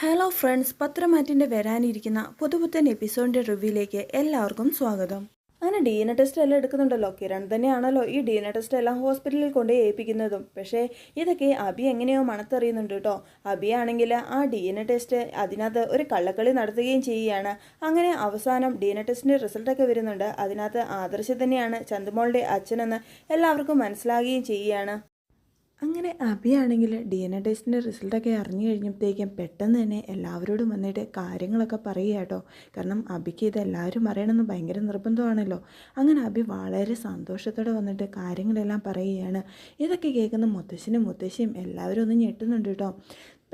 Hello friends പത്രമാറ്റിന്റെ വരാനിരിക്കുന്ന പുതുപുത്തൻ എപ്പിസോഡിന്റെ റിവ്യൂയിലേക്ക് എല്ലാവർക്കും സ്വാഗതം. അങ്ങനെ ഡി എൻ ടെസ്റ്റ് എല്ലാം എടുക്കുന്നുണ്ടല്ലോ. കിരൺ തന്നെയാണല്ലോ ഈ ഡി എൻ ടെസ്റ്റ് എല്ലാം ഹോസ്പിറ്റലിൽ കൊണ്ട് ഏൽപ്പിക്കുന്നതും. പക്ഷേ ഇതൊക്കെ അബി എങ്ങനെയോ മണത്തറിയുന്നുണ്ട് കേട്ടോ. അബിയാണെങ്കിൽ ആ ഡി എൻ ടെസ്റ്റ് അതിനകത്ത് ഒരു കള്ളക്കളി നടത്തുകയും ചെയ്യുകയാണ്. അങ്ങനെ അവസാനം ഡി എൻ ടെസ്റ്റിന്റെ റിസൾട്ടൊക്കെ വരുന്നുണ്ട്. അതിനകത്ത് ആദർശ് തന്നെയാണ് ചന്തുമോളുടെ അച്ഛനെന്ന് എല്ലാവർക്കും മനസ്സിലാകുകയും ചെയ്യുകയാണ്. അങ്ങനെ അബിയാണെങ്കിൽ ഡി എൻ എ ടെസ്റ്റിന്റെ റിസൾട്ടൊക്കെ അറിഞ്ഞു കഴിഞ്ഞപ്പോഴത്തേക്കും പെട്ടെന്ന് തന്നെ എല്ലാവരോടും വന്നിട്ട് കാര്യങ്ങളൊക്കെ പറയുക കേട്ടോ. കാരണം അബിക്ക് ഇത് എല്ലാവരും അറിയണമെന്ന് ഭയങ്കര നിർബന്ധമാണല്ലോ. അങ്ങനെ അബി വളരെ സന്തോഷത്തോടെ വന്നിട്ട് കാര്യങ്ങളെല്ലാം പറയുകയാണ്. ഇതൊക്കെ കേൾക്കുന്ന മുത്തശ്ശനും മുത്തശ്ശിയും എല്ലാവരും ഒന്ന് ഞെട്ടുന്നുണ്ട് കേട്ടോ.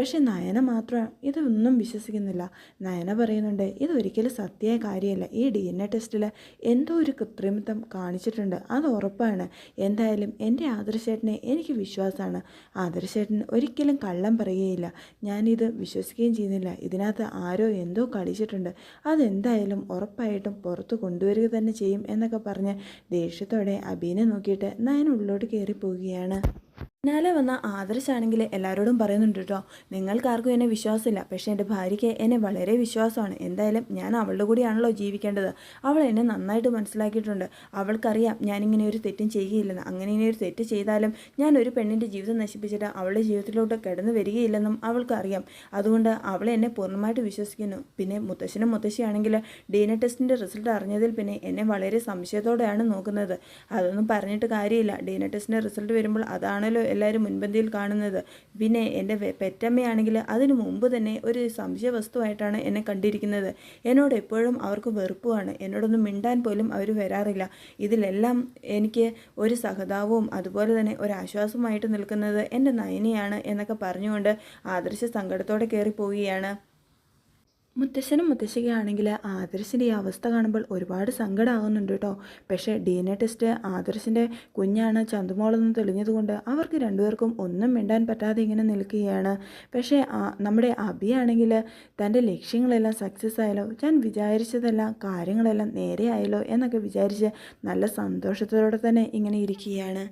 പക്ഷെ നയന മാത്രം ഇതൊന്നും വിശ്വസിക്കുന്നില്ല. നയന പറയുന്നുണ്ട് ഇതൊരിക്കലും സത്യമായ കാര്യമല്ല. ഈ ഡി എൻ എ ടെസ്റ്റിൽ എന്തോ ഒരു കൃത്രിമത്വം കാണിച്ചിട്ടുണ്ട്. അത് ഉറപ്പാണ്. എന്തായാലും എന്റെ ആദർശേട്ടനെ എനിക്ക് വിശ്വാസമാണ്. ആദർശേട്ടൻ ഒരിക്കലും കള്ളം പറയുകയില്ല. ഞാനിത് വിശ്വസിക്കുകയും ചെയ്യുന്നില്ല. ഇതിനകത്ത് ആരോ എന്തോ കളിച്ചിട്ടുണ്ട്. അതെന്തായാലും ഉറപ്പായിട്ടും പുറത്ത് കൊണ്ടുവരിക തന്നെ ചെയ്യും എന്നൊക്കെ പറഞ്ഞ് ദേഷ്യത്തോടെ അബീനെ നോക്കിയിട്ട് നയൻ ഉള്ളിലോട്ട് കയറി പോവുകയാണ് പിന്നാലെ വന്ന ആദർശാണെങ്കിൽ എല്ലാവരോടും പറയുന്നുണ്ട് കേട്ടോ നിങ്ങൾക്കാർക്കും എന്നെ വിശ്വാസമില്ല. പക്ഷേ എന്റെ ഭാര്യയ്ക്ക് എന്നെ വളരെ വിശ്വാസമാണ്. എന്തായാലും ഞാൻ അവളുടെ കൂടിയാണല്ലോ ജീവിക്കേണ്ടത്. അവൾ എന്നെ നന്നായിട്ട് മനസ്സിലാക്കിയിട്ടുണ്ട്. അവൾക്കറിയാം ഞാനിങ്ങനെ ഒരു തെറ്റും ചെയ്യുകയില്ലെന്ന്. അങ്ങനെ ഇങ്ങനെ ഒരു തെറ്റ് ചെയ്താലും ഞാൻ ഒരു പെണ്ണിന്റെ ജീവിതം നശിപ്പിച്ചിട്ട് അവളുടെ ജീവിതത്തിലോട്ട് കിടന്നു വരികയില്ലെന്നും അവൾക്കറിയാം. അതുകൊണ്ട് അവൾ എന്നെ പൂർണമായിട്ട് വിശ്വസിക്കുന്നു. പിന്നെ മുത്തശ്ശനും മുത്തശ്ശിയാണെങ്കിൽ ഡി എൻ എ ടെസ്റ്റിന്റെ റിസൾട്ട് അറിഞ്ഞതിൽ പിന്നെ എന്നെ വളരെ സംശയത്തോടെയാണ് നോക്കുന്നത്. അതൊന്നും പറഞ്ഞിട്ട് കാര്യമില്ല. ഡി എൻ എ ടെസ്റ്റിന്റെ റിസൾട്ട് വരുമ്പോൾ അതാണല്ലോ എല്ലാവരും മുൻപന്തിയിൽ കാണുന്നത്. പിന്നെ എന്റെ പെറ്റമ്മയാണെങ്കിൽ അതിനു മുമ്പ് തന്നെ ഒരു സംശയ വസ്തുവായിട്ടാണ് എന്നെ കണ്ടിരിക്കുന്നത്. എന്നോട് എപ്പോഴും അവർക്ക് വെറുപ്പുമാണ് എന്നോടൊന്നും മിണ്ടാൻ പോലും അവർ വരാറില്ല. ഇതിലെല്ലാം എനിക്ക് ഒരു സഹതാവും അതുപോലെ തന്നെ ഒരു ആശ്വാസമായിട്ട് നിൽക്കുന്നത് എന്റെ നയനയാണ് എന്നൊക്കെ പറഞ്ഞുകൊണ്ട് ആദർശ സങ്കടത്തോടെ കയറി പോവുകയാണ് മുത്തശ്ശനും മുത്തശ്ശിക്കാണെങ്കിൽ ആദർശിന്റെ ഈ അവസ്ഥ കാണുമ്പോൾ ഒരുപാട് സങ്കടമാകുന്നുണ്ട് കേട്ടോ. പക്ഷേ ഡി എൻ എ ടെസ്റ്റ് ആദർശിന്റെ കുഞ്ഞാണ് ചന്തുമോളെന്ന് തെളിഞ്ഞതുകൊണ്ട് അവർക്ക് രണ്ടുപേർക്കും ഒന്നും മിണ്ടാൻ പറ്റാതെ ഇങ്ങനെ നിൽക്കുകയാണ്. പക്ഷേ നമ്മുടെ അബിയാണെങ്കിൽ തന്റെ ലക്ഷ്യങ്ങളെല്ലാം സക്സസ് ആയല്ലോ ഞാൻ വിചാരിച്ചതെല്ലാം കാര്യങ്ങളെല്ലാം നേരെ ആയല്ലോ എന്നൊക്കെ വിചാരിച്ച് നല്ല സന്തോഷത്തോടെ തന്നെ ഇങ്ങനെ ഇരിക്കുകയാണ്.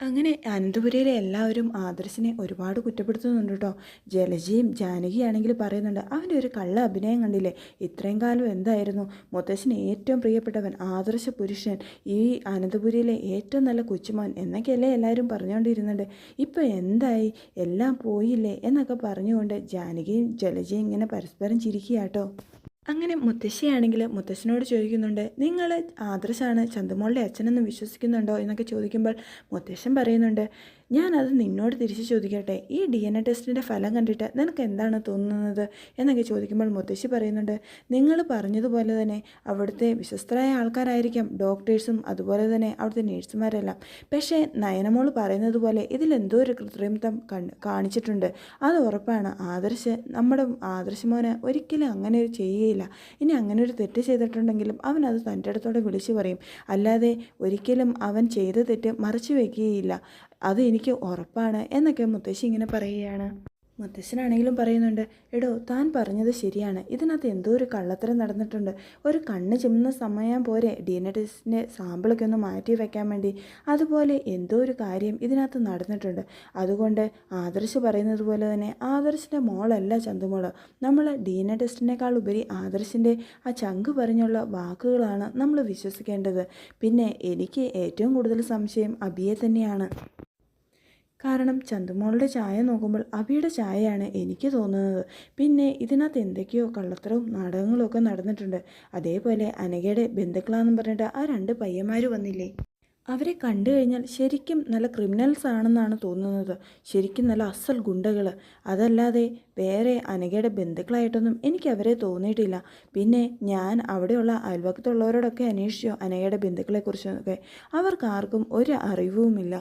അങ്ങനെ അനന്തപുരയിലെ എല്ലാവരും ആദർശിനെ ഒരുപാട് കുറ്റപ്പെടുത്തുന്നുണ്ട് കേട്ടോ ജലജിയും ജാനകിയാണെങ്കിൽ പറയുന്നുണ്ട് അവന്റെ ഒരു കള്ള അഭിനയം കണ്ടില്ലേ? ഇത്രയും കാലം എന്തായിരുന്നു? മുത്തശ്ശന് ഏറ്റവും പ്രിയപ്പെട്ടവൻ ആദർശ പുരുഷൻ ഈ അനന്തപുരിയിലെ ഏറ്റവും നല്ല കൊച്ചുമോൻ എന്നൊക്കെയല്ലേ എല്ലാവരും പറഞ്ഞുകൊണ്ടിരുന്നുണ്ട് ഇപ്പോൾ എന്തായി? എല്ലാം പോയില്ലേ? എന്നൊക്കെ പറഞ്ഞുകൊണ്ട് ജാനകിയും ജലജിയും ഇങ്ങനെ പരസ്പരം ചിരിക്കുക കേട്ടോ അങ്ങനെ മുത്തശ്ശിയാണെങ്കിൽ മുത്തശ്ശനോട് ചോദിക്കുന്നുണ്ട് നിങ്ങൾ ആദർശാണ് ചന്തുമോളുടെ അച്ഛനെന്ന് വിശ്വസിക്കുന്നുണ്ടോ? എന്നൊക്കെ ചോദിക്കുമ്പോൾ മുത്തശ്ശൻ പറയുന്നുണ്ട് ഞാനത് നിന്നോട് തിരിച്ച് ചോദിക്കട്ടെ? ഈ ഡി എൻ എ ടെസ്റ്റിന്റെ ഫലം കണ്ടിട്ട് നിനക്ക് എന്താണ് തോന്നുന്നത്? എന്നൊക്കെ ചോദിക്കുമ്പോൾ മുത്തശ്ശി പറയുന്നുണ്ട് നിങ്ങൾ പറഞ്ഞതുപോലെ തന്നെ അവിടുത്തെ വിശ്വസ്തരായ ആൾക്കാരായിരിക്കാം ഡോക്ടേഴ്സും അതുപോലെ തന്നെ അവിടുത്തെ നേഴ്സുമാരെല്ലാം. പക്ഷേ നയനമോൾ പറയുന്നത് പോലെ ഇതിലെന്തോ ഒരു കൃത്രിമത്വം കാണിച്ചിട്ടുണ്ട്. അത് ഉറപ്പാണ്. ആദർശ് നമ്മുടെ ആദർശമോന് ഒരിക്കലും അങ്ങനെ ഒരു ചെയ്യുകയില്ല ഇനി അങ്ങനെ ഒരു തെറ്റ് ചെയ്തിട്ടുണ്ടെങ്കിലും അവൻ അത് തന്റെ അടുത്തോടെ വിളിച്ചു പറയും. അല്ലാതെ ഒരിക്കലും അവൻ ചെയ്ത തെറ്റ് മറച്ചു വയ്ക്കുകയില്ല അത് എനിക്ക് ഉറപ്പാണ് എന്നൊക്കെ മുത്തശ്ശി ഇങ്ങനെ പറയുകയാണ്. മുത്തശ്ശനാണെങ്കിലും പറയുന്നുണ്ട് എടോ താൻ പറഞ്ഞത് ശരിയാണ്. ഇതിനകത്ത് എന്തോ ഒരു കള്ളത്തരം നടന്നിട്ടുണ്ട്. ഒരു കണ്ണ് ചിമ്മുന്ന സമയം പോരെ. ഡി എൻ എ ടെസ്റ്റിന്റെ സാമ്പിളൊക്കെ ഒന്ന് മാറ്റി വയ്ക്കാൻ വേണ്ടി. അതുപോലെ എന്തോ ഒരു കാര്യം ഇതിനകത്ത് നടന്നിട്ടുണ്ട്. അതുകൊണ്ട് ആദർശ് പറയുന്നത് പോലെ തന്നെ ആദർശിന്റെ മോളല്ല ചന്തുമോൾ. നമ്മൾ ഡി എൻ എ ടെസ്റ്റിനേക്കാൾ ഉപരി ആദർശിന്റെ ആ ചങ്ക് പറഞ്ഞുള്ള വാക്കുകളാണ് നമ്മൾ വിശ്വസിക്കേണ്ടത്. പിന്നെ എനിക്ക് ഏറ്റവും കൂടുതൽ സംശയം അബിയെ തന്നെയാണ്. കാരണം ചന്തുമോളുടെ ചായ നോക്കുമ്പോൾ അബിയുടെ ചായയാണ് എനിക്ക് തോന്നുന്നത്. പിന്നെ ഇതിനകത്ത് എന്തൊക്കെയോ കള്ളത്തരവും നാടകങ്ങളും ഒക്കെ നടന്നിട്ടുണ്ട്. അതേപോലെ അനഘയുടെ ബന്ധുക്കളാണെന്ന് പറഞ്ഞിട്ട് ആ രണ്ട് പയ്യന്മാർ വന്നില്ലേ? അവരെ കണ്ടു കഴിഞ്ഞാൽ ശരിക്കും നല്ല ക്രിമിനൽസ് ആണെന്നാണ് തോന്നുന്നത്. ശരിക്കും നല്ല അസൽ ഗുണ്ടകൾ അതല്ലാതെ വേറെ അനഘയുടെ ബന്ധുക്കളായിട്ടൊന്നും എനിക്ക് അവരെ തോന്നിയിട്ടില്ല. പിന്നെ ഞാൻ അവിടെയുള്ള അയൽവക്കത്തുള്ളവരോടൊക്കെ അന്വേഷിച്ചു അനഘയുടെ ബന്ധുക്കളെക്കുറിച്ചൊക്കെ. അവർക്ക് ആർക്കും ഒരു അറിവുമില്ല.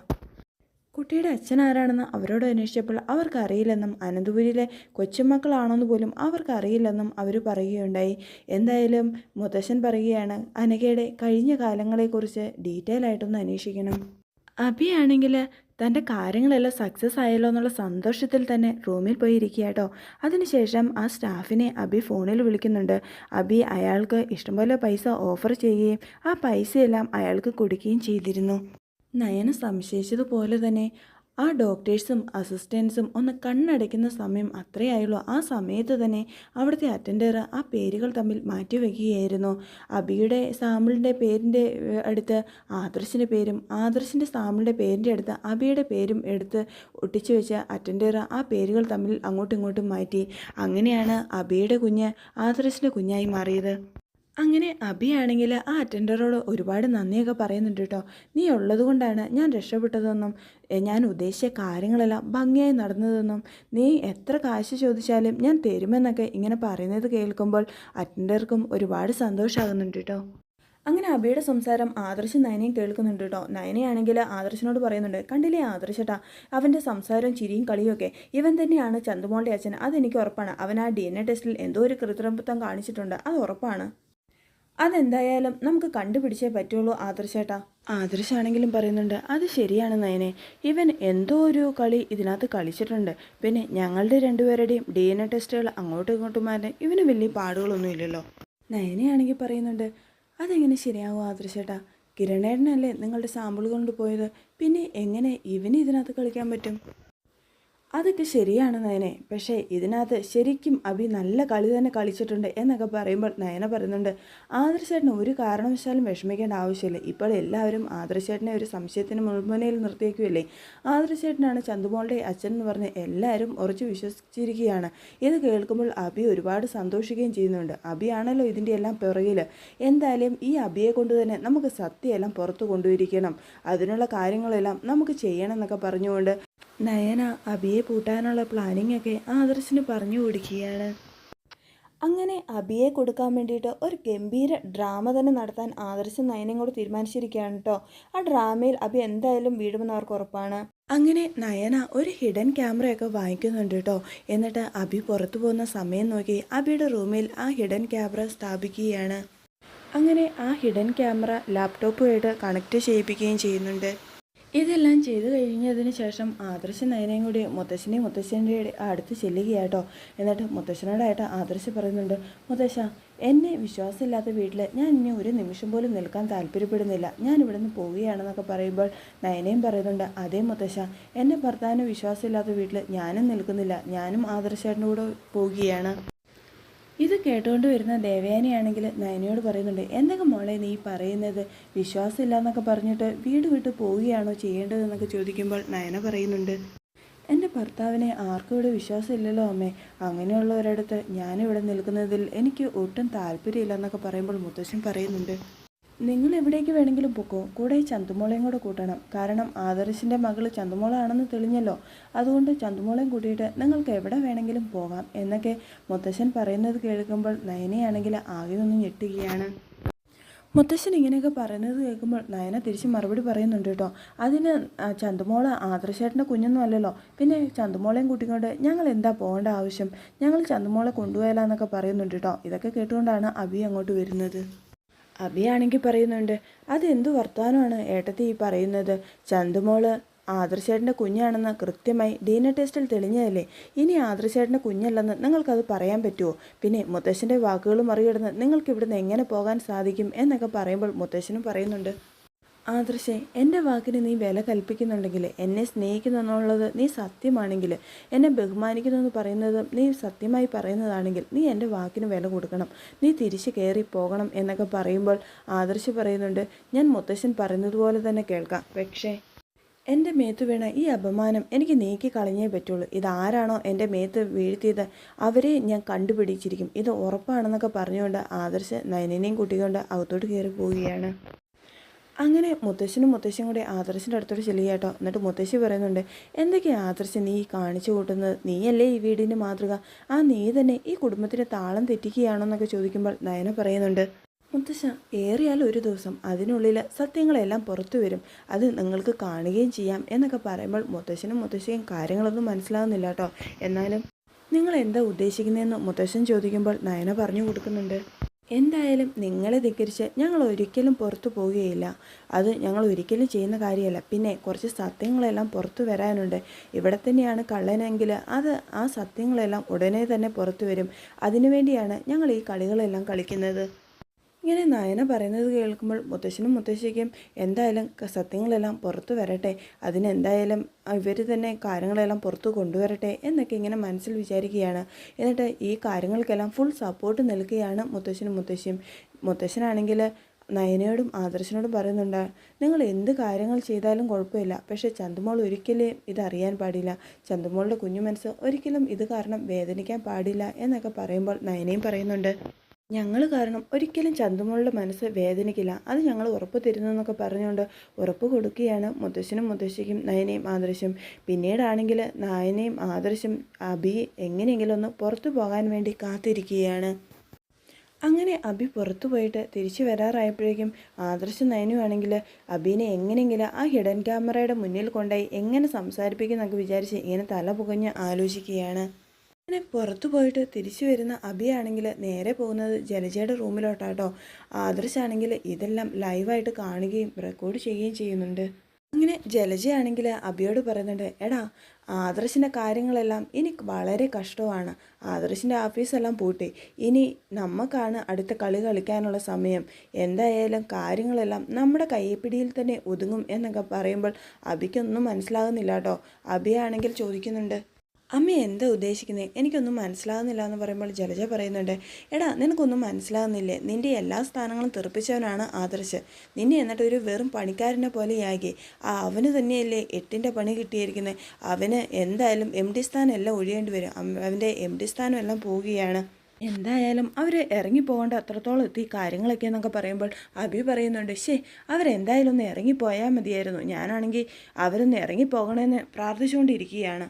കുട്ടിയുടെ അച്ഛൻ ആരാണെന്ന് അവരോട് അന്വേഷിച്ചപ്പോൾ അവർക്കറിയില്ലെന്നും അനന്തപുരിയിലെ കൊച്ചുമക്കളാണെന്ന് പോലും അവർക്കറിയില്ലെന്നും അവർ പറയുകയുണ്ടായി. എന്തായാലും മുത്തശ്ശൻ പറയുകയാണ് അനഘയുടെ കഴിഞ്ഞ കാലങ്ങളെക്കുറിച്ച് ഡീറ്റെയിൽ ആയിട്ടൊന്ന് അന്വേഷിക്കണം. അഭിയാണെങ്കിൽ തന്റെ കാര്യങ്ങളെല്ലാം സക്സസ് ആയല്ലോ എന്നുള്ള സന്തോഷത്തിൽ തന്നെ റൂമിൽ പോയി ഇരിക്കുക കേട്ടോ അതിനുശേഷം ആ സ്റ്റാഫിനെ അബി ഫോണിൽ വിളിക്കുന്നുണ്ട്. അബി അയാൾക്ക് ഇഷ്ടംപോലെ പൈസ ഓഫർ ചെയ്യുകയും ആ പൈസയെല്ലാം അയാൾക്ക് കൊടുക്കുകയും ചെയ്തിരുന്നു. നയന സംശയിച്ചതുപോലെ തന്നെ ആ ഡോക്ടേഴ്സും അസിസ്റ്റൻസും ഒന്ന് കണ്ണടയ്ക്കുന്ന സമയം അത്രയായുള്ളൂ. ആ സമയത്ത് തന്നെ അവിടുത്തെ അറ്റൻഡർ ആ പേരുകൾ തമ്മിൽ മാറ്റിവെക്കുകയായിരുന്നു. അബിയുടെ സാമ്പിളിന്റെ പേരിന്റെ അടുത്ത് ആദർശിന്റെ പേരും ആദർശിന്റെ സാമ്പിളിന്റെ പേരിന്റെ അടുത്ത് അബിയുടെ പേരും എടുത്ത് ഒട്ടിച്ചു വെച്ച അറ്റൻഡർ ആ പേരുകൾ തമ്മിൽ അങ്ങോട്ടും ഇങ്ങോട്ടും മാറ്റി. അങ്ങനെയാണ് അബിയുടെ കുഞ്ഞ് ആദർശിന്റെ കുഞ്ഞായി മാറിയത്. അങ്ങനെ അബിയാണെങ്കിൽ ആ അറ്റൻഡറോട് ഒരുപാട് നന്ദിയൊക്കെ പറയുന്നുണ്ട് കേട്ടോ. നീ ഉള്ളത് കൊണ്ടാണ് ഞാൻ രക്ഷപ്പെട്ടതെന്നും ഞാൻ ഉദ്ദേശിച്ച കാര്യങ്ങളെല്ലാം ഭംഗിയായി നടന്നതെന്നും നീ എത്ര കാശ് ചോദിച്ചാലും ഞാൻ തരുമെന്നൊക്കെ ഇങ്ങനെ പറയുന്നത് കേൾക്കുമ്പോൾ അറ്റൻഡർക്കും ഒരുപാട് സന്തോഷമാകുന്നുണ്ട് കേട്ടോ. അങ്ങനെ അബിയുടെ സംസാരം ആദർശ് നയനയും കേൾക്കുന്നുണ്ട് കേട്ടോ. നയനയാണെങ്കിൽ ആദർശിനോട് പറയുന്നുണ്ട് കണ്ടില്ലേ ആദർശട്ടാ അവന്റെ സംസാരവും ചിരിയും കളിയൊക്കെ ഇവൻ തന്നെയാണ് ചന്ദുമോളുടെ അച്ഛൻ അതെനിക്ക് ഉറപ്പാണ്. അവൻ ആ ഡി എൻ എ ടെസ്റ്റിൽ എന്തോ ഒരു കൃത്രിമത്വം കാണിച്ചിട്ടുണ്ട് അത് ഉറപ്പാണ്. അതെന്തായാലും നമുക്ക് കണ്ടുപിടിച്ചേ പറ്റുള്ളൂ ആദർശേട്ടാ. ആദർശാണെങ്കിലും പറയുന്നുണ്ട് അത് ശരിയാണ് നയനെ. ഇവൻ എന്തോ ഒരു കളി ഇതിനകത്ത് കളിച്ചിട്ടുണ്ട്. പിന്നെ ഞങ്ങളുടെ രണ്ടുപേരുടെയും ഡി എൻ എ ടെസ്റ്റുകൾ അങ്ങോട്ടും ഇങ്ങോട്ടും മാറ്റാൻ ഇവന് വലിയ പാടുകളൊന്നും ഇല്ലല്ലോ. നയനയാണെങ്കിൽ പറയുന്നുണ്ട് അതെങ്ങനെ ശരിയാകും ആദർശേട്ടാ? കിരണേട്ടനല്ലേ നിങ്ങളുടെ സാമ്പിൾ കൊണ്ടുപോയത്. പിന്നെ എങ്ങനെ ഇവന് ഇതിനകത്ത് കളിക്കാൻ പറ്റും? അതൊക്കെ ശരിയാണ് നയനെ. പക്ഷേ ഇതിനകത്ത് ശരിക്കും അഭി നല്ല കളി തന്നെ കളിച്ചിട്ടുണ്ട് എന്നൊക്കെ പറയുമ്പോൾ നയന പറയുന്നുണ്ട് ആദർശേട്ടന് ഒരു കാരണവശാലും വിഷമിക്കേണ്ട ആവശ്യമില്ല. ഇപ്പോൾ എല്ലാവരും ആദർശേട്ടനെ ഒരു സംശയത്തിന് മുൾമുനയിൽ നിർത്തിയേക്കുമല്ലേ ആദർശേട്ടനാണ് ചന്തുമോളുടെ അച്ഛൻ എന്ന് പറഞ്ഞ് എല്ലാവരും ഉറച്ചു വിശ്വസിച്ചിരിക്കുകയാണ്. ഇത് കേൾക്കുമ്പോൾ അഭി ഒരുപാട് സന്തോഷിക്കുകയും ചെയ്യുന്നുണ്ട്. അഭിയാണല്ലോ ഇതിന്റെ എല്ലാം പിറകിൽ എന്തായാലും ഈ അഭിയെ കൊണ്ട് തന്നെ നമുക്ക് സത്യമെല്ലാം പുറത്തു കൊണ്ടുവരിക്കണം. അതിനുള്ള കാര്യങ്ങളെല്ലാം നമുക്ക് ചെയ്യണം എന്നൊക്കെ പറഞ്ഞുകൊണ്ട് നയന അബിയെ പൂട്ടാനുള്ള പ്ലാനിംഗ് ഒക്കെ ആദർശിന് പറഞ്ഞു കൊടുക്കുകയാണ്. അങ്ങനെ അബിയെ കൊടുക്കാൻ വേണ്ടിയിട്ട് ഒരു ഗംഭീര ഡ്രാമ തന്നെ നടത്താൻ ആദർശം നയനയും കൂടെ തീരുമാനിച്ചിരിക്കുകയാണ് കേട്ടോ ആ ഡ്രാമയിൽ അബി എന്തായാലും വീടുമെന്ന് അവർക്ക് ഉറപ്പാണ്. അങ്ങനെ നയന ഒരു ഹിഡൻ ക്യാമറയൊക്കെ വാങ്ങിക്കുന്നുണ്ട് കേട്ടോ എന്നിട്ട് അബി പുറത്തു പോകുന്ന സമയം നോക്കി അബിയുടെ റൂമിൽ ആ ഹിഡൻ ക്യാമറ സ്ഥാപിക്കുകയാണ്. അങ്ങനെ ആ ഹിഡൻ ക്യാമറ ലാപ്ടോപ്പുമായിട്ട് കണക്ട് ചെയ്യിപ്പിക്കുകയും ചെയ്യുന്നുണ്ട്. ഇതെല്ലാം ചെയ്തു കഴിഞ്ഞതിന് ശേഷം ആദർശ നയനയും കൂടി മുത്തശ്ശനെയും മുത്തശ്ശന്റെ അടുത്ത് ചെല്ലുകയാട്ടോ എന്നിട്ട് മുത്തശ്ശനോടായിട്ട് ആദർശ പറയുന്നുണ്ട് മുത്തശ്ശ എന്നെ വിശ്വാസമില്ലാത്ത വീട്ടിൽ ഞാൻ ഇനി ഒരു നിമിഷം പോലും നിൽക്കാൻ താല്പര്യപ്പെടുന്നില്ല. ഞാൻ ഇവിടെ നിന്ന് പോവുകയാണെന്നൊക്കെ പറയുമ്പോൾ നയനയും പറയുന്നുണ്ട് അതേ മുത്തശ്ശ എന്റെ ഭർത്താവിന് വിശ്വാസമില്ലാത്ത വീട്ടിൽ ഞാനും നിൽക്കുന്നില്ല. ഞാനും ആദർശേട്ടന്റെ കൂടെ പോവുകയാണ്. ഇത് കേട്ടുകൊണ്ട് വരുന്ന ദേവയാനിയാണെങ്കിൽ നയനയോട് പറയുന്നുണ്ട് എന്തൊക്കെ മോളെ നീ പറയുന്നത്? വിശ്വാസമില്ല എന്നൊക്കെ പറഞ്ഞിട്ട് വീട് വിട്ട് പോവുകയാണോ ചെയ്യേണ്ടതെന്നൊക്കെ ചോദിക്കുമ്പോൾ നയന പറയുന്നുണ്ട് എന്റെ ഭർത്താവിനെ ആർക്കും ഇവിടെ വിശ്വാസമില്ലല്ലോ അമ്മേ. അങ്ങനെയുള്ളവരടുത്ത് ഞാനിവിടെ നിൽക്കുന്നതിൽ എനിക്ക് ഒട്ടും താല്പര്യമില്ല എന്നൊക്കെ പറയുമ്പോൾ മുത്തശ്ശൻ പറയുന്നുണ്ട് നിങ്ങൾ എവിടേക്ക് വേണമെങ്കിലും പൊക്കോ. കൂടെ ചന്തുമോളെയും കൂടെ കൂട്ടണം. കാരണം ആദർശിന്റെ മകൾ ചന്തുമോളാണെന്ന് തെളിഞ്ഞല്ലോ. അതുകൊണ്ട് ചന്തുമോളയും കൂട്ടിയിട്ട് നിങ്ങൾക്ക് എവിടെ വേണമെങ്കിലും പോകാം എന്നൊക്കെ മുത്തശ്ശൻ പറയുന്നത് കേൾക്കുമ്പോൾ നയനയാണെങ്കിൽ ആകെ ഒന്ന് ഞെട്ടുകയാണ്. മുത്തശ്ശൻ ഇങ്ങനെയൊക്കെ പറയുന്നത് കേൾക്കുമ്പോൾ നയന തിരിച്ച് മറുപടി പറയുന്നുണ്ട് കേട്ടോ. അതിന് ചന്തുമോൾ ആദർശേട്ടന്റെ കുഞ്ഞൊന്നും അല്ലല്ലോ. പിന്നെ ചന്തുമോളെയും കൂട്ടിക്കൊണ്ട് ഞങ്ങൾ എന്താ പോകേണ്ട ആവശ്യം? ഞങ്ങൾ ചന്തുമോളെ കൊണ്ടുപോയാലെന്നൊക്കെ പറയുന്നുണ്ട് കേട്ടോ. ഇതൊക്കെ കേട്ടുകൊണ്ടാണ് അബി അങ്ങോട്ട് വരുന്നത്. അബിയാണെങ്കിൽ പറയുന്നുണ്ട് അതെന്തു വർത്തമാനമാണ് ഏട്ടത്തി ഈ പറയുന്നത്? ചന്തുമോൾ ആദർശേട്ടന്റെ കുഞ്ഞാണെന്ന് കൃത്യമായി ഡി എൻ എ ടെസ്റ്റിൽ തെളിഞ്ഞതല്ലേ? ഇനി ആദർശേട്ടന്റെ കുഞ്ഞല്ലെന്ന് നിങ്ങൾക്കത് പറയാൻ പറ്റുമോ പിന്നെ മുത്തശ്ശന്റെ വാക്കുകൾ മറികടന്ന് നിങ്ങൾക്ക് ഇവിടുന്ന് എങ്ങനെ പോകാൻ സാധിക്കും? എന്നൊക്കെ പറയുമ്പോൾ മുത്തശ്ശനും പറയുന്നുണ്ട് ആദർശേ എന്റെ വാക്കിന് നീ വില കൽപ്പിക്കുന്നുണ്ടെങ്കിൽ എന്നെ സ്നേഹിക്കുന്നെന്നുള്ളത് നീ സത്യമാണെങ്കിൽ എന്നെ ബഹുമാനിക്കുന്നു എന്ന് പറയുന്നത് നീ സത്യമായി പറയുന്നതാണെങ്കിൽ നീ എന്റെ വാക്കിന് വില കൊടുക്കണം. നീ തിരിച്ച് കയറി പോകണം എന്നൊക്കെ പറയുമ്പോൾ ആദർശ് പറയുന്നുണ്ട്. ഞാൻ മുത്തശ്ശൻ പറയുന്നത് പോലെ തന്നെ കേൾക്കാം. പക്ഷേ എന്റെ മേത്ത് വീണ ഈ അപമാനം എനിക്ക് നീക്കി കളഞ്ഞേ പറ്റുള്ളൂ. ഇതാരാണോ എന്റെ മേത്ത് വീഴ്ത്തിയത്? അവരെ ഞാൻ കണ്ടുപിടിച്ചിരിക്കും. ഇത് ഉറപ്പാണെന്നൊക്കെ പറഞ്ഞുകൊണ്ട് ആദർശ് നയനിനെയും കുട്ടികൊണ്ട് അകത്തോട്ട് കയറി പോവുകയാണ്. അങ്ങനെ മുത്തശ്ശനും മുത്തശ്ശിയും കൂടി ആദർശിന്റെ അടുത്തോട് ചെല്ലുക കേട്ടോ എന്നിട്ട് മുത്തശ്ശി പറയുന്നുണ്ട് എന്തൊക്കെയാണ് ആദർശ് നീ കാണിച്ചു കൂട്ടുന്നത്? നീയല്ലേ ഈ വീടിന്റെ മാതൃക? ആ നീ തന്നെ ഈ കുടുംബത്തിന് താളം തെറ്റിക്കുകയാണോ എന്നൊക്കെ ചോദിക്കുമ്പോൾ നയന പറയുന്നുണ്ട് മുത്തശ്ശ ഏറിയാൽ ഒരു ദിവസം അതിനുള്ളിൽ സത്യങ്ങളെല്ലാം പുറത്തു വരും. അത് നിങ്ങൾക്ക് കാണുകയും ചെയ്യാം എന്നൊക്കെ പറയുമ്പോൾ മുത്തശ്ശനും മുത്തശ്ശിയും കാര്യങ്ങളൊന്നും മനസ്സിലാകുന്നില്ല കേട്ടോ. എന്നാലും നിങ്ങൾ എന്താ ഉദ്ദേശിക്കുന്നതെന്ന് മുത്തശ്ശൻ ചോദിക്കുമ്പോൾ നയന പറഞ്ഞു കൊടുക്കുന്നുണ്ട്. എന്തായാലും നിങ്ങളെ ധിക്കരിച്ച് ഞങ്ങൾ ഒരിക്കലും പുറത്തു പോവുകയില്ല. അത് ഞങ്ങൾ ഒരിക്കലും ചെയ്യുന്ന കാര്യമല്ല. പിന്നെ കുറച്ച് സത്യങ്ങളെല്ലാം പുറത്തു വരാനുണ്ട്. ഇവിടെ തന്നെയാണ് കള്ളനെങ്കിൽ അത് ആ സത്യങ്ങളെല്ലാം ഉടനെ തന്നെ പുറത്തു വരും. അതിനുവേണ്ടിയാണ് ഞങ്ങൾ ഈ കളികളെല്ലാം കളിക്കുന്നത്. ഇങ്ങനെ നയന പറയുന്നത് കേൾക്കുമ്പോൾ മുത്തശ്ശനും മുത്തശ്ശിക്കും എന്തായാലും സത്യങ്ങളെല്ലാം പുറത്തു വരട്ടെ. അതിനെന്തായാലും ഇവർ തന്നെ കാര്യങ്ങളെല്ലാം പുറത്തു കൊണ്ടുവരട്ടെ എന്നൊക്കെ ഇങ്ങനെ മനസ്സിൽ വിചാരിക്കുകയാണ്. എന്നിട്ട് ഈ കാര്യങ്ങൾക്കെല്ലാം ഫുൾ സപ്പോർട്ട് നൽകുകയാണ് മുത്തശ്ശനും മുത്തശ്ശിയും. മുത്തശ്ശനാണെങ്കിൽ നയനയോടും ആദർശനോടും പറയുന്നുണ്ട് നിങ്ങൾ എന്ത് കാര്യങ്ങൾ ചെയ്താലും കുഴപ്പമില്ല. പക്ഷേ ചന്തുമോൾ ഒരിക്കലും ഇതറിയാൻ പാടില്ല. ചന്തുമോളുടെ കുഞ്ഞു മനസ്സ് ഒരിക്കലും ഇത് കാരണം വേദനിക്കാൻ പാടില്ല എന്നൊക്കെ പറയുമ്പോൾ നയനയും പറയുന്നുണ്ട്. ഞങ്ങൾ കാരണം ഒരിക്കലും ചന്തുമോളുടെ മനസ്സ് വേദനിക്കില്ല. അത് ഞങ്ങൾ ഉറപ്പ് തരുന്നു എന്നൊക്കെ പറഞ്ഞുകൊണ്ട് ഉറപ്പ് കൊടുക്കുകയാണ് മുത്തശ്ശനും മുത്തശ്ശിക്കും നയനയും ആദർശം. പിന്നീടാണെങ്കിൽ നയനയും ആദർശം അബി എങ്ങനെയെങ്കിലും ഒന്ന് പുറത്തു പോകാൻ വേണ്ടി കാത്തിരിക്കുകയാണ്. അങ്ങനെ അബി പുറത്തു പോയിട്ട് തിരിച്ചു വരാറായപ്പോഴേക്കും ആദർശ നയനുവാണെങ്കിൽ അബീനെ എങ്ങനെയെങ്കിലും ആ ഹിഡൻ ക്യാമറയുടെ മുന്നിൽ കൊണ്ടുപോയി എങ്ങനെ സംസാരിപ്പിക്കുന്നൊക്കെ വിചാരിച്ച് ഇങ്ങനെ തല പുകഞ്ഞ് ആലോചിക്കുകയാണ്. അങ്ങനെ പുറത്തു പോയിട്ട് തിരിച്ചു വരുന്ന അബിയാണെങ്കിൽ നേരെ പോകുന്നത് ജലജയുടെ റൂമിലോട്ടാട്ടോ. ആദർശാണെങ്കിൽ ഇതെല്ലാം ലൈവായിട്ട് കാണുകയും റെക്കോർഡ് ചെയ്യുകയും ചെയ്യുന്നുണ്ട്. അങ്ങനെ ജലജയാണെങ്കിൽ അബിയോട് പറയുന്നുണ്ട് എടാ ആദർശിന്റെ കാര്യങ്ങളെല്ലാം ഇനി വളരെ കഷ്ടമാണ്. ആദർശിന്റെ ഓഫീസെല്ലാം പൂട്ടി. ഇനി നമുക്കാണ് അടുത്ത കളി കളിക്കാനുള്ള സമയം. എന്തായാലും കാര്യങ്ങളെല്ലാം നമ്മുടെ കൈപ്പിടിയിൽ തന്നെ ഒതുങ്ങും എന്നൊക്കെ പറയുമ്പോൾ അബിക്കൊന്നും മനസ്സിലാകുന്നില്ല കേട്ടോ അബിയാണെങ്കിൽ ചോദിക്കുന്നുണ്ട് അമ്മ എന്താ ഉദ്ദേശിക്കുന്നത് എനിക്കൊന്നും മനസ്സിലാകുന്നില്ല എന്ന് പറയുമ്പോൾ ജലജ പറയുന്നുണ്ട് എടാ നിനക്കൊന്നും മനസ്സിലാകുന്നില്ലേ നിന്റെ എല്ലാ സ്ഥാനങ്ങളും തെറിപ്പിച്ചവനാണ് ആദർശ്. നിന്നെ എന്നിട്ട് ഒരു വെറും പണിക്കാരനെ പോലെയാകി ആ അവന് തന്നെയല്ലേ എട്ടിന്റെ പണി കിട്ടിയിരിക്കുന്നത് അവന് എന്തായാലും എം ഡി സ്ഥാനം എല്ലാം ഒഴിയേണ്ടി വരും. അവന്റെ എം ഡി സ്ഥാനം എല്ലാം പോവുകയാണ്. എന്തായാലും അവർ ഇറങ്ങിപ്പോകേണ്ട അത്രത്തോളം എത്തി കാര്യങ്ങളൊക്കെ എന്നൊക്കെ പറയുമ്പോൾ അഭി പറയുന്നുണ്ട് ശേ അവരെന്തായാലും ഒന്ന് ഇറങ്ങിപ്പോയാൽ മതിയായിരുന്നു. ഞാനാണെങ്കിൽ അവരൊന്ന് ഇറങ്ങിപ്പോകണമെന്ന് പ്രാർത്ഥിച്ചുകൊണ്ടിരിക്കുകയാണ്.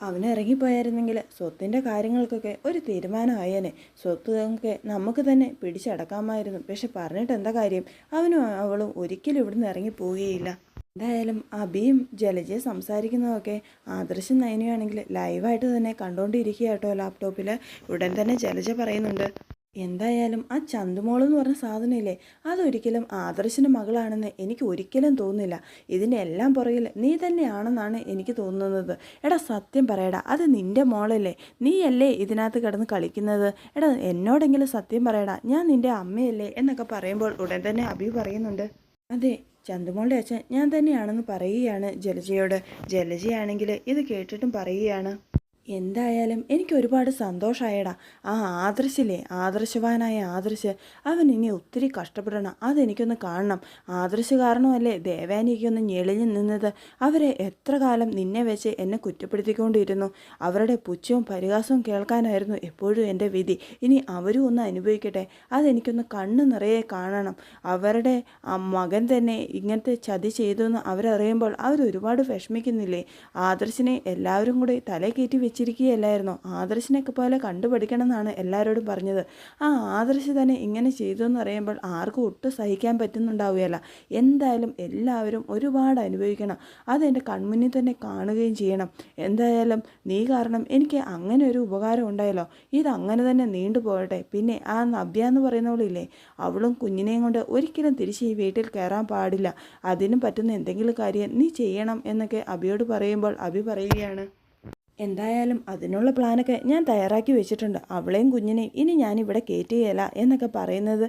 അവന് ഇറങ്ങിപ്പോയായിരുന്നെങ്കിൽ സ്വത്തിന്റെ കാര്യങ്ങൾക്കൊക്കെ ഒരു തീരുമാനമായേനെ. സ്വത്ത് ഒക്കെ നമുക്ക് തന്നെ പിടിച്ചടക്കാമായിരുന്നു. പക്ഷെ പറഞ്ഞിട്ട് എന്താ കാര്യം? അവനും അവളും ഒരിക്കലും ഇവിടുന്ന് ഇറങ്ങി പോവുകയില്ല എന്തായാലും അബിയും ജലജയെ സംസാരിക്കുന്നതൊക്കെ ആദർശം നയനയാണെങ്കിൽ ലൈവായിട്ട് തന്നെ കണ്ടുകൊണ്ടിരിക്കുക കേട്ടോ ലാപ്ടോപ്പിൽ ഉടൻ തന്നെ ജലജ പറയുന്നുണ്ട്. എന്തായാലും ആ ചന്തുമോളെന്ന് പറഞ്ഞ സാധനമില്ലേ? അതൊരിക്കലും ആദർശിന്റെ മകളാണെന്ന് എനിക്ക് ഒരിക്കലും തോന്നുന്നില്ല. ഇതിന്റെ എല്ലാം പുറകിൽ നീ തന്നെയാണെന്നാണ് എനിക്ക് തോന്നുന്നത്. എടാ സത്യം പറയടാ അത് നിന്റെ മോളല്ലേ? നീയല്ലേ ഇതിനകത്ത് കിടന്ന് കളിക്കുന്നത്? എടാ എന്നോടെങ്കിലും സത്യം പറയടാ ഞാൻ നിന്റെ അമ്മയല്ലേ എന്നൊക്കെ പറയുമ്പോൾ ഉടൻ തന്നെ അഭി പറയുന്നുണ്ട്. അതെ ചന്തുമോളുടെ അച്ഛൻ ഞാൻ തന്നെയാണെന്ന് പറയുകയാണ് ജലജയോട്. ജലജയാണെങ്കിൽ ഇത് കേട്ടിട്ടും പറയുകയാണ്. എന്തായാലും എനിക്ക് ഒരുപാട് സന്തോഷമായടാ ആ ആദർശില്ലേ? ആദർശവാനായ ആദർശ്. അവൻ ഇനി ഒത്തിരി കഷ്ടപ്പെടണം. അതെനിക്കൊന്ന് കാണണം. ആദർശ് കാരണമല്ലേ ദേവാനിക്കൊന്ന് ഞെളിഞ്ഞു നിന്നത്? അവരെ എത്ര കാലം നിന്നെ വെച്ച് എന്നെ കുറ്റപ്പെടുത്തിക്കൊണ്ടിരുന്നു? അവരുടെ പുച്ഛവും പരിഹാസവും കേൾക്കാനായിരുന്നു എപ്പോഴും എന്റെ വിധി. ഇനി അവരും ഒന്ന് അനുഭവിക്കട്ടെ. അതെനിക്കൊന്ന് കണ്ണ് നിറയെ കാണണം. അവരുടെ മകൻ തന്നെ ഇങ്ങനത്തെ ചതി ചെയ്തു എന്ന് അവരറിയുമ്പോൾ അവരൊരുപാട് വിഷമിക്കുന്നില്ലേ? ആദർശിനെ എല്ലാവരും കൂടി തലേ വെച്ചിരിക്കുകയല്ലായിരുന്നോ ആദർശിനൊക്കെ പോലെ കണ്ടുപഠിക്കണം എന്നാണ് എല്ലാവരോടും പറഞ്ഞത്. ആ ആദർശ് തന്നെ ഇങ്ങനെ ചെയ്തു എന്ന് പറയുമ്പോൾ ആർക്കും ഒട്ടും സഹിക്കാൻ പറ്റുന്നുണ്ടാവുകയല്ല. എന്തായാലും എല്ലാവരും ഒരുപാട് അനുഭവിക്കണം. അതെന്റെ കൺമുന്നിൽ തന്നെ കാണുകയും ചെയ്യണം. എന്തായാലും നീ കാരണം എനിക്ക് അങ്ങനെ ഒരു ഉപകാരം ഉണ്ടായല്ലോ. ഇതങ്ങനെ തന്നെ നീണ്ടു പോകട്ടെ. പിന്നെ ആ നബ്യ എന്ന് പറയുന്നവളില്ലേ അവളും കുഞ്ഞിനെയും കൊണ്ട് ഒരിക്കലും തിരിച്ച് ഈ വീട്ടിൽ കയറാൻ പാടില്ല. അതിനും പറ്റുന്ന എന്തെങ്കിലും കാര്യം നീ ചെയ്യണം എന്നൊക്കെ അബിയോട് പറയുമ്പോൾ അബി പറയുകയാണ്. എന്തായാലും അതിനുള്ള പ്ലാനൊക്കെ ഞാൻ തയ്യാറാക്കി വെച്ചിട്ടുണ്ട്. അവളെയും കുഞ്ഞിനെയും ഇനി ഞാനിവിടെ ചെയ്യല എന്നൊക്കെ പറയുന്നത്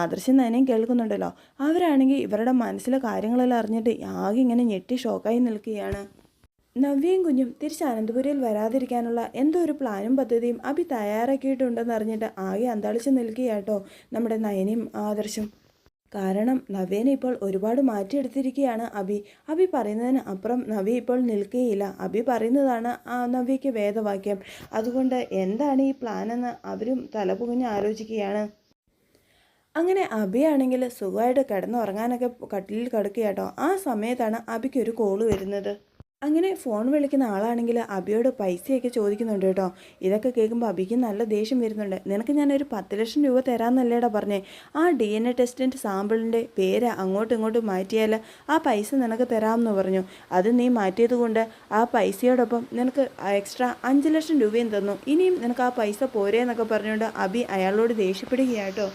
ആദർശം തന്നെയും കേൾക്കുന്നുണ്ടല്ലോ. അവരാണെങ്കിൽ ഇവരുടെ മനസ്സിലെ കാര്യങ്ങളെല്ലാം അറിഞ്ഞിട്ട് ആകെ ഇങ്ങനെ ഞെട്ടി ഷോക്കായി നിൽക്കുകയാണ്. നവ്യയും കുഞ്ഞും തിരിച്ച് അനന്തപുരയിൽ വരാതിരിക്കാനുള്ള എന്തോ ഒരു പ്ലാനും പദ്ധതിയും അഭി തയ്യാറാക്കിയിട്ടുണ്ടെന്ന് അറിഞ്ഞിട്ട് ആകെ അന്താളിച്ച് നിൽക്കുകയാട്ടോ നമ്മുടെ നയനയും ആദർശം. കാരണം നവ്യനെ ഇപ്പോൾ ഒരുപാട് മാറ്റിയെടുത്തിരിക്കുകയാണ് അഭി. അഭി പറയുന്നതിന് അപ്പുറം നവ്യ ഇപ്പോൾ നിൽക്കുകയില്ല അഭി പറയുന്നതാണ് ആ നവ്യയ്ക്ക് വേദവാക്യം. അതുകൊണ്ട് എന്താണ് ഈ പ്ലാനെന്ന് അവരും തലപുകഞ്ഞ് ആലോചിക്കുകയാണ്. അങ്ങനെ അഭിയാണെങ്കിൽ സുഖമായിട്ട് കിടന്നുറങ്ങാനൊക്കെ കട്ടിലിൽ കിടക്കുകയാട്ടോ. ആ സമയത്താണ് അബിക്ക് ഒരു കോൾ വരുന്നത്. അങ്ങനെ ഫോൺ വിളിക്കുന്ന ആളാണെങ്കിൽ അബിയോട് പൈസയൊക്കെ ചോദിക്കുന്നുണ്ട് കേട്ടോ. ഇതൊക്കെ കേൾക്കുമ്പോൾ അബിക്ക് നല്ല ദേഷ്യം വരുന്നുണ്ട്. നിനക്ക് ഞാനൊരു പത്ത് ലക്ഷം രൂപ തരാമെന്നല്ലേടാ പറഞ്ഞേ. ആ ഡി എൻ എ ടെസ്റ്റിന്റെ സാമ്പിളിന്റെ പേര് അങ്ങോട്ടും ഇങ്ങോട്ടും മാറ്റിയാൽ ആ പൈസ നിനക്ക് തരാമെന്ന് പറഞ്ഞു. അത് നീ മാറ്റിയത് കൊണ്ട് ആ പൈസയോടൊപ്പം നിനക്ക് എക്സ്ട്രാ അഞ്ച് ലക്ഷം രൂപയും തന്നു. ഇനിയും നിനക്ക് ആ പൈസ പോരേ എന്നൊക്കെ പറഞ്ഞുകൊണ്ട് അബി അയാളോട് ദേഷ്യപ്പെടുകയാട്ടോ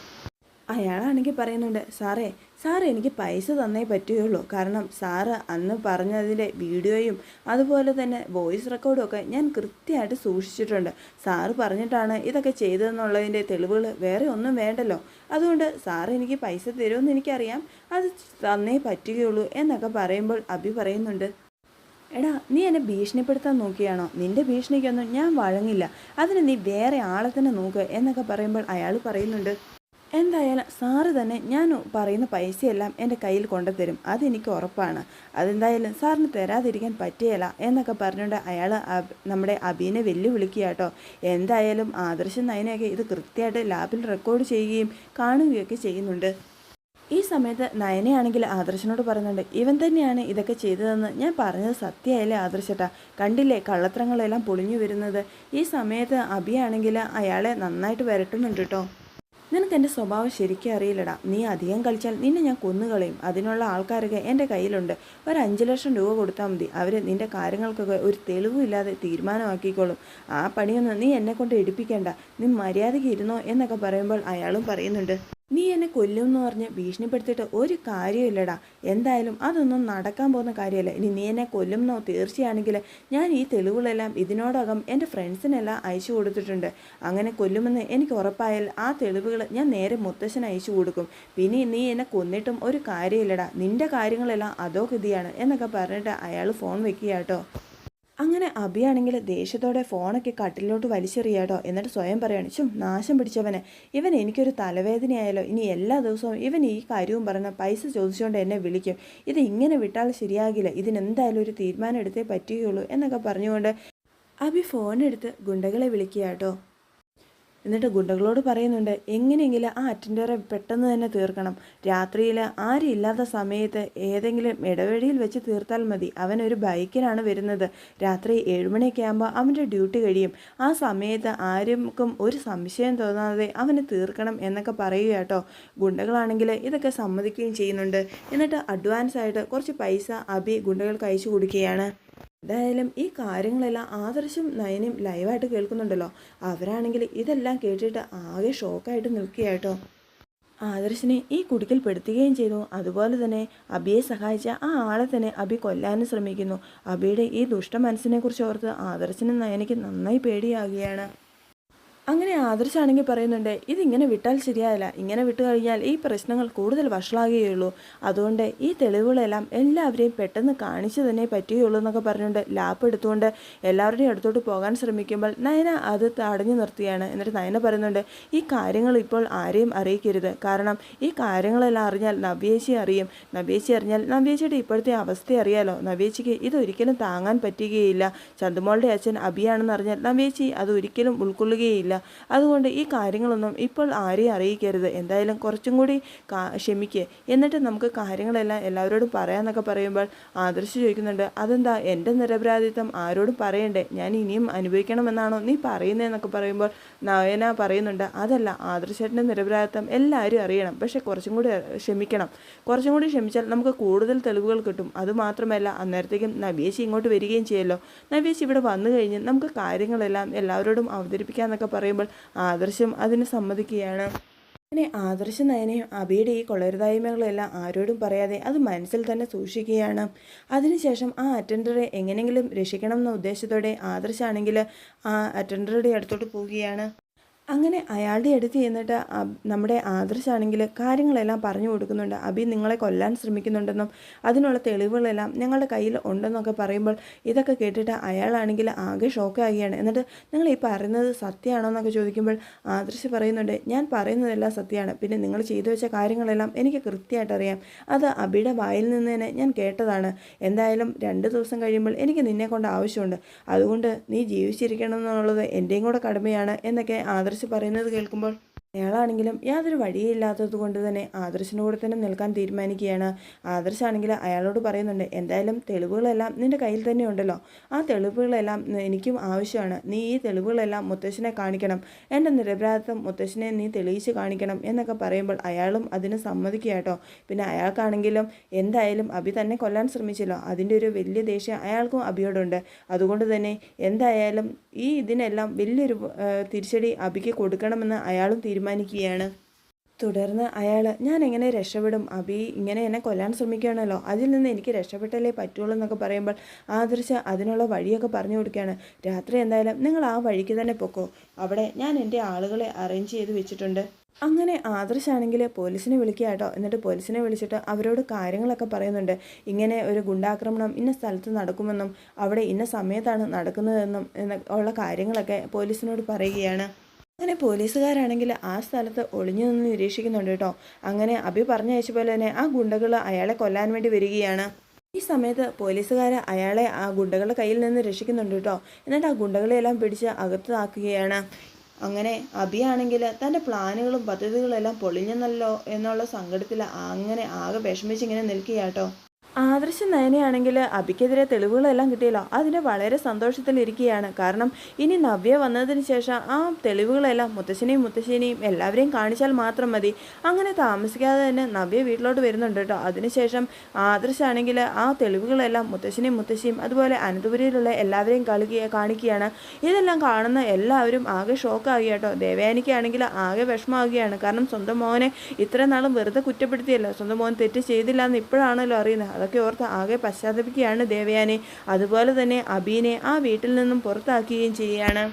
അയാളാണെങ്കിൽ പറയുന്നുണ്ട് സാറേ സാർ എനിക്ക് പൈസ തന്നേ പറ്റുകയുള്ളൂ. കാരണം സാറ് അന്ന് പറഞ്ഞതിലെ വീഡിയോയും അതുപോലെ തന്നെ വോയിസ് റെക്കോർഡും ഒക്കെ ഞാൻ കൃത്യമായിട്ട് സൂക്ഷിച്ചിട്ടുണ്ട്. സാറ് പറഞ്ഞിട്ടാണ് ഇതൊക്കെ ചെയ്തതെന്നുള്ളതിന്റെ തെളിവുകൾ വേറെ ഒന്നും വേണ്ടല്ലോ. അതുകൊണ്ട് സാർ എനിക്ക് പൈസ തരുമെന്ന് എനിക്കറിയാം. അത് തന്നേ പറ്റുകയുള്ളൂ എന്നൊക്കെ പറയുമ്പോൾ അഭി പറയുന്നുണ്ട്. എടാ നീ എന്നെ ഭീഷണിപ്പെടുത്താൻ നോക്കിയാണോ? നിന്റെ ഭീഷണിക്കൊന്നും ഞാൻ വഴങ്ങില്ല. അതിന് നീ വേറെ ആളെ തന്നെ നോക്ക് എന്നൊക്കെ പറയുമ്പോൾ അയാൾ പറയുന്നുണ്ട്. എന്തായാലും സാറ് തന്നെ ഞാൻ പറയുന്ന പൈസയെല്ലാം എന്റെ കയ്യിൽ കൊണ്ടുതരും. അതെനിക്ക് ഉറപ്പാണ്. അതെന്തായാലും സാറിന് തരാതിരിക്കാൻ പറ്റുകയില്ല എന്നൊക്കെ പറഞ്ഞുകൊണ്ട് അയാൾ നമ്മുടെ അബീനെ വെല്ലുവിളിക്കുക കേട്ടോ. എന്തായാലും ആദർശം നയനയൊക്കെ ഇത് കൃത്യമായിട്ട് ലാബിൽ റെക്കോർഡ് ചെയ്യുകയും കാണുകയൊക്കെ ചെയ്യുന്നുണ്ട്. ഈ സമയത്ത് നയനയാണെങ്കിൽ ആദർശനോട് പറയുന്നുണ്ട് ഇവൻ തന്നെയാണ് ഇതൊക്കെ ചെയ്തതെന്ന് ഞാൻ പറഞ്ഞത് സത്യമായില്ലേ ആദർശട്ടാ? കണ്ടില്ലേ കള്ളത്തരങ്ങളെല്ലാം പൊളിഞ്ഞു വരുന്നത്? ഈ സമയത്ത് അബിയാണെങ്കിൽ അയാളെ നന്നായിട്ട് വരട്ടുന്നുണ്ട് കേട്ടോ. നിനക്ക് എന്റെ സ്വഭാവം ശരിക്കും അറിയില്ലടാ. നീ അധികം കളിച്ചാൽ നിന്നെ ഞാൻ കൊന്നുകളയും. അതിനുള്ള ആൾക്കാരൊക്കെ എന്റെ കയ്യിലുണ്ട്. ഒരു അഞ്ച് ലക്ഷം രൂപ കൊടുത്താൽ മതി. അവർ നിന്റെ കാര്യങ്ങൾക്കൊക്കെ ഒരു തെളിവുമില്ലാതെ തീരുമാനമാക്കിക്കോളും. ആ പണിയൊന്നും നീ എന്നെ കൊണ്ട് എടുപ്പിക്കേണ്ട. നീ മര്യാദയ്ക്ക് ഇരുന്നോ എന്നൊക്കെ പറയുമ്പോൾ അയാളും പറയുന്നുണ്ട്. നീ എന്നെ കൊല്ലും എന്ന് പറഞ്ഞ് ഭീഷണിപ്പെടുത്തിയിട്ട് ഒരു കാര്യമില്ലടാ എന്തായാലും അതൊന്നും നടക്കാൻ പോകുന്ന കാര്യമല്ല. ഇനി നീ എന്നെ കൊല്ലുമെന്നോ തീർച്ചയാണെങ്കിൽ ഞാൻ ഈ തെളിവുകളെല്ലാം ഇതിനോടകം എന്റെ ഫ്രണ്ട്സിനെല്ലാം അയച്ചു കൊടുത്തിട്ടുണ്ട്. അങ്ങനെ കൊല്ലുമെന്ന് എനിക്ക് ഉറപ്പായാൽ ആ തെളിവുകൾ ഞാൻ നേരെ മുത്തശ്ശന് അയച്ചു കൊടുക്കും. പിന്നെ നീ എന്നെ കൊന്നിട്ടും ഒരു കാര്യമില്ലടാ. നിന്റെ കാര്യങ്ങളെല്ലാം അതോ ഗതിയാണ് എന്നൊക്കെ പറഞ്ഞിട്ട് അയാൾ ഫോൺ വെക്കുക കേട്ടോ അങ്ങനെ അഭിയാണെങ്കിൽ ദേഷ്യത്തോടെ ഫോണൊക്കെ കട്ടിലോട്ട് വലിച്ചെറിയാട്ടോ എന്നിട്ട് സ്വയം പറയാണ് ചും നാശം പിടിച്ചവനെ. ഇവൻ എനിക്കൊരു തലവേദനയായാലോ ഇനി എല്ലാ ദിവസവും ഇവൻ ഈ കാര്യവും പറഞ്ഞ പൈസ ചോദിച്ചുകൊണ്ട് എന്നെ വിളിക്കും. ഇത് ഇങ്ങനെ വിട്ടാൽ ശരിയാകില്ല. ഇതിനെന്തായാലും ഒരു തീരുമാനം എടുത്തേ പറ്റുകയുള്ളൂ എന്നൊക്കെ പറഞ്ഞുകൊണ്ട് അഭി ഫോണെടുത്ത് ഗുണ്ടകളെ വിളിക്കുക കേട്ടോ എന്നിട്ട് ഗുണ്ടകളോട് പറയുന്നുണ്ട് എങ്ങനെയെങ്കിലും ആ അറ്റൻഡറെ പെട്ടെന്ന് തന്നെ തീർക്കണം. രാത്രിയിൽ ആരും ഇല്ലാത്ത സമയത്ത് ഏതെങ്കിലും ഇടവഴിയിൽ വെച്ച് തീർത്താൽ മതി. അവൻ ഒരു ബൈക്കിനാണ് വരുന്നത്. രാത്രി ഏഴുമണിയൊക്കെ ആകുമ്പോൾ അവന്റെ ഡ്യൂട്ടി കഴിയും. ആ സമയത്ത് ആർക്കും ഒരു സംശയം തോന്നാതെ അവന് തീർക്കണം എന്നൊക്കെ പറയുക കേട്ടോ. ഗുണ്ടകളാണെങ്കിൽ ഇതൊക്കെ സമ്മതിക്കുകയും ചെയ്യുന്നുണ്ട്. എന്നിട്ട് അഡ്വാൻസ് ആയിട്ട് കുറച്ച് പൈസ അബി ഗുണ്ടകൾക്ക് അയച്ചു കൊടുക്കുകയാണ്. എന്തായാലും ഈ കാര്യങ്ങളെല്ലാം ആദർശം നയനയും ലൈവായിട്ട് കേൾക്കുന്നുണ്ടല്ലോ. അവരാണെങ്കിൽ ഇതെല്ലാം കേട്ടിട്ട് ആകെ ഷോക്കായിട്ട് നിൽക്കുകയായിട്ടോ ആദർശിനെ ഈ കുടുക്കിൽ പെടുത്തുകയും ചെയ്തു. അതുപോലെ തന്നെ അബിയെ സഹായിച്ച ആ ആളെ തന്നെ അബി കൊല്ലാനും ശ്രമിക്കുന്നു. അബിയുടെ ഈ ദുഷ്ട മനസ്സിനെ കുറിച്ച് ഓർത്ത് ആദർശനും നയനയ്ക്ക് നന്നായി പേടിയാകുകയാണ്. അങ്ങനെ ആദർശാണെങ്കിൽ പറയുന്നുണ്ട് ഇതിങ്ങനെ വിട്ടാൽ ശരിയായില്ല ഇങ്ങനെ വിട്ടു കഴിഞ്ഞാൽ ഈ പ്രശ്നങ്ങൾ കൂടുതൽ വഷളാകുകയുള്ളൂ. അതുകൊണ്ട് ഈ തെളിവുകളെല്ലാം എല്ലാവരെയും പെട്ടെന്ന് കാണിച്ചു തന്നെ പറ്റുകയുള്ളൂ എന്നൊക്കെ പറഞ്ഞുകൊണ്ട് ലാപ്പ് എടുത്തുകൊണ്ട് എല്ലാവരുടെയും അടുത്തോട്ട് പോകാൻ ശ്രമിക്കുമ്പോൾ നയന അത് തടഞ്ഞു നിർത്തിയാണ് എന്നിട്ട് നയന പറയുന്നുണ്ട് ഈ കാര്യങ്ങൾ ഇപ്പോൾ ആരെയും അറിയിക്കരുത്. കാരണം ഈ കാര്യങ്ങളെല്ലാം അറിഞ്ഞാൽ നവ്യേച്ചി അറിയും. നവ്യേച്ചി അറിഞ്ഞാൽ നവ്യേച്ചിയുടെ ഇപ്പോഴത്തെ അവസ്ഥ അറിയാലോ. നവ്യേച്ചിക്ക് ഇതൊരിക്കലും താങ്ങാൻ പറ്റുകയില്ല. ചന്തുമോളുടെ അച്ഛൻ അബിയാണെന്ന് അറിഞ്ഞാൽ നവ്യേച്ചി അത് ഒരിക്കലും ഉൾക്കൊള്ളുകയില്ല. അതുകൊണ്ട് ഈ കാര്യങ്ങളൊന്നും ഇപ്പോൾ ആരെയും അറിയിക്കരുത്. എന്തായാലും കുറച്ചും കൂടി ക്ഷമിക്കുക എന്നിട്ട് നമുക്ക് കാര്യങ്ങളെല്ലാം എല്ലാവരോടും പറയാമെന്നൊക്കെ പറയുമ്പോൾ ആദർശ് ചോദിക്കുന്നുണ്ട് അതെന്താ? എന്റെ നിരപരാധിത്വം ആരോടും പറയണ്ടേ? ഞാൻ ഇനിയും അനുഭവിക്കണമെന്നാണോ നീ പറയുന്നതെന്നൊക്കെ പറയുമ്പോൾ നയന പറയുന്നുണ്ട് അതല്ല ആദർശേട്ടന്റെ നിരപരാധിത്വം എല്ലാവരും അറിയണം. പക്ഷെ കുറച്ചും കൂടി ക്ഷമിക്കണം. കുറച്ചും കൂടി ക്ഷമിച്ചാൽ നമുക്ക് കൂടുതൽ തെളിവുകൾ കിട്ടും. അതുമാത്രമല്ല അന്നേരത്തേക്കും നവ്യേശി ഇങ്ങോട്ട് വരികയും ചെയ്യല്ലോ. നവ്യേശി ഇവിടെ വന്നു കഴിഞ്ഞ് നമുക്ക് കാര്യങ്ങളെല്ലാം എല്ലാവരോടും അവതരിപ്പിക്കാമെന്നൊക്കെ പറയുമ്പോൾ ആദർശം അതിന് സമ്മതിക്കുകയാണ്. അങ്ങനെ ആദർശ നയനയും അബിയുടെ ഈ കൊള്ളരുതായ്മകളെല്ലാം ആരോടും പറയാതെ അത് മനസ്സിൽ തന്നെ സൂക്ഷിക്കുകയാണ്. അതിനുശേഷം ആ അറ്റൻഡറെ എങ്ങനെയെങ്കിലും രക്ഷിക്കണം എന്ന ഉദ്ദേശത്തോടെ ആദർശാണെങ്കിൽ ആ അറ്റൻഡറുടെ അടുത്തോട്ട് പോവുകയാണ്. അങ്ങനെ അയാളുടെ അടുത്ത് ചെന്നിട്ട് നമ്മുടെ ആദർശാണെങ്കിൽ കാര്യങ്ങളെല്ലാം പറഞ്ഞു കൊടുക്കുന്നുണ്ട്. അബി നിങ്ങളെ കൊല്ലാൻ ശ്രമിക്കുന്നുണ്ടെന്നും അതിനുള്ള തെളിവുകളെല്ലാം ഞങ്ങളുടെ കയ്യിൽ ഉണ്ടെന്നൊക്കെ പറയുമ്പോൾ ഇതൊക്കെ കേട്ടിട്ട് അയാളാണെങ്കിൽ ആകെ ഷോക്കാകുകയാണ് എന്നിട്ട് നിങ്ങൾ ഈ പറയുന്നത് സത്യമാണോ എന്നൊക്കെ ചോദിക്കുമ്പോൾ ആദർശ് പറയുന്നുണ്ട് ഞാൻ പറയുന്നതെല്ലാം സത്യമാണ്. പിന്നെ നിങ്ങൾ ചെയ്തു വെച്ച കാര്യങ്ങളെല്ലാം എനിക്ക് കൃത്യമായിട്ട് അറിയാം അത് അബിയുടെ വായിൽ നിന്ന് തന്നെ ഞാൻ കേട്ടതാണ്. എന്തായാലും രണ്ട് ദിവസം കഴിയുമ്പോൾ എനിക്ക് നിന്നെ കൊണ്ട് ആവശ്യമുണ്ട്. അതുകൊണ്ട് നീ ജീവിച്ചിരിക്കണം എന്നുള്ളത് എന്റെയും കൂടെ കടമയാണ് എന്നൊക്കെ ആദർശ് പറയുന്നത് കേൾക്കുമ്പോൾ അയാളാണെങ്കിലും യാതൊരു വഴിയില്ലാത്തത് കൊണ്ട് തന്നെ ആദർശിന്റെ കൂടെ തന്നെ നിൽക്കാൻ തീരുമാനിക്കുകയാണ്. ആദർശാണെങ്കിൽ അയാളോട് പറയുന്നുണ്ട് എന്തായാലും തെളിവുകളെല്ലാം നിന്റെ കയ്യിൽ തന്നെ ഉണ്ടല്ലോ. ആ തെളിവുകളെല്ലാം എനിക്കും ആവശ്യമാണ്. നീ ഈ തെളിവുകളെല്ലാം മുത്തശ്ശനെ കാണിക്കണം. എന്റെ നിരപരാധിത്വം മുത്തശ്ശനെ നീ തെളിയിച്ച് കാണിക്കണം എന്നൊക്കെ പറയുമ്പോൾ അയാളും അതിന് സമ്മതിക്കുക കേട്ടോ. പിന്നെ അയാൾക്കാണെങ്കിലും എന്തായാലും അഭി തന്നെ കൊല്ലാൻ ശ്രമിച്ചല്ലോ. അതിന്റെ ഒരു വലിയ ദേഷ്യം അയാൾക്കും അഭിയോടുണ്ട് അതുകൊണ്ട് തന്നെ എന്തായാലും ഈ ഇതിനെല്ലാം വലിയൊരു തിരിച്ചടി അഭിക്ക് കൊടുക്കണമെന്ന് അയാളും തീരുമാനിക്കുകയാണ്. തുടർന്ന് അയാൾ ഞാൻ എങ്ങനെ രക്ഷപ്പെടും? അബി ഇങ്ങനെ എന്നെ കൊല്ലാൻ ശ്രമിക്കുകയാണല്ലോ. അതിൽ നിന്ന് എനിക്ക് രക്ഷപ്പെട്ടല്ലേ പറ്റുള്ളൂ എന്നൊക്കെ പറയുമ്പോൾ ആദർശ അതിനുള്ള വഴിയൊക്കെ പറഞ്ഞു കൊടുക്കുകയാണ്. രാത്രി എന്തായാലും നിങ്ങൾ ആ വഴിക്ക് തന്നെ പൊക്കോ. അവിടെ ഞാൻ എന്റെ ആളുകളെ അറേഞ്ച് ചെയ്ത് വെച്ചിട്ടുണ്ട്. അങ്ങനെ ആദർശാണെങ്കിൽ പോലീസിനെ വിളിക്കുക കേട്ടോ. എന്നിട്ട് പോലീസിനെ വിളിച്ചിട്ട് അവരോട് കാര്യങ്ങളൊക്കെ പറയുന്നുണ്ട്. ഇങ്ങനെ ഒരു ഗുണ്ടാക്രമണം ഇന്ന സ്ഥലത്ത് നടക്കുമെന്നും അവിടെ ഇന്ന സമയത്താണ് നടക്കുന്നതെന്നും ഉള്ള കാര്യങ്ങളൊക്കെ പോലീസിനോട് പറയുകയാണ്. അങ്ങനെ പോലീസുകാരാണെങ്കിൽ ആ സ്ഥലത്ത് ഒളിഞ്ഞു നിന്ന് നിരീക്ഷിക്കുന്നുണ്ട് കേട്ടോ. അങ്ങനെ അഭി പറഞ്ഞയച്ച പോലെ തന്നെ ആ ഗുണ്ടകൾ അയാളെ കൊല്ലാൻ വേണ്ടി വരികയാണ്. ഈ സമയത്ത് പോലീസുകാർ അയാളെ ആ ഗുണ്ടകളുടെ കയ്യിൽ നിന്ന് രക്ഷിക്കുന്നുണ്ട് കേട്ടോ. എന്നിട്ട് ആ ഗുണ്ടകളെല്ലാം പിടിച്ച് അകത്താക്കുകയാണ് അങ്ങനെ അഭിയാണെങ്കിൽ തന്റെ പ്ലാനുകളും പദ്ധതികളെല്ലാം പൊളിഞ്ഞെന്നല്ലോ എന്നുള്ള സങ്കടത്തിൽ അങ്ങനെ ആകെ വിഷമിച്ച് ഇങ്ങനെ നിൽക്കുകയാട്ടോ ആദർശ നയനയാണെങ്കിൽ അബിക്കെതിരെ തെളിവുകളെല്ലാം കിട്ടിയല്ലോ. അതിന് വളരെ സന്തോഷത്തിലിരിക്കുകയാണ് കാരണം ഇനി നവ്യ വന്നതിന് ശേഷം ആ തെളിവുകളെല്ലാം മുത്തശ്ശനെയും മുത്തശ്ശിനെയും എല്ലാവരെയും കാണിച്ചാൽ മാത്രം മതി. അങ്ങനെ താമസിക്കാതെ തന്നെ നവ്യ വീട്ടിലോട്ട് വരുന്നുണ്ട് കേട്ടോ. അതിനുശേഷം ആദർശാണെങ്കിൽ ആ തെളിവുകളെല്ലാം മുത്തശ്ശനെയും മുത്തശ്ശിയും അതുപോലെ അനന്തപുരിയിലുള്ള എല്ലാവരെയും കളിക്കുക കാണിക്കുകയാണ്. ഇതെല്ലാം കാണുന്ന എല്ലാവരും ആകെ ഷോക്കാകുക കേട്ടോ. ദേവയാനിക്കാണെങ്കിൽ ആകെ വിഷമാവുകയാണ് കാരണം സ്വന്തം മോനെ ഇത്ര നാളും വെറുതെ കുറ്റപ്പെടുത്തിയല്ലോ. സ്വന്തം മോൻ തെറ്റ് ചെയ്തില്ല എന്ന് ഇപ്പോഴാണല്ലോ അറിയുന്നത്. അതൊക്കെ ഓർത്ത് ആകെ പശ്ചാത്തപിക്കുകയാണ് ദേവയാനെ. അതുപോലെ തന്നെ അബീനെ ആ വീട്ടിൽ നിന്നും പുറത്താക്കുകയും ചെയ്യുകയാണ്.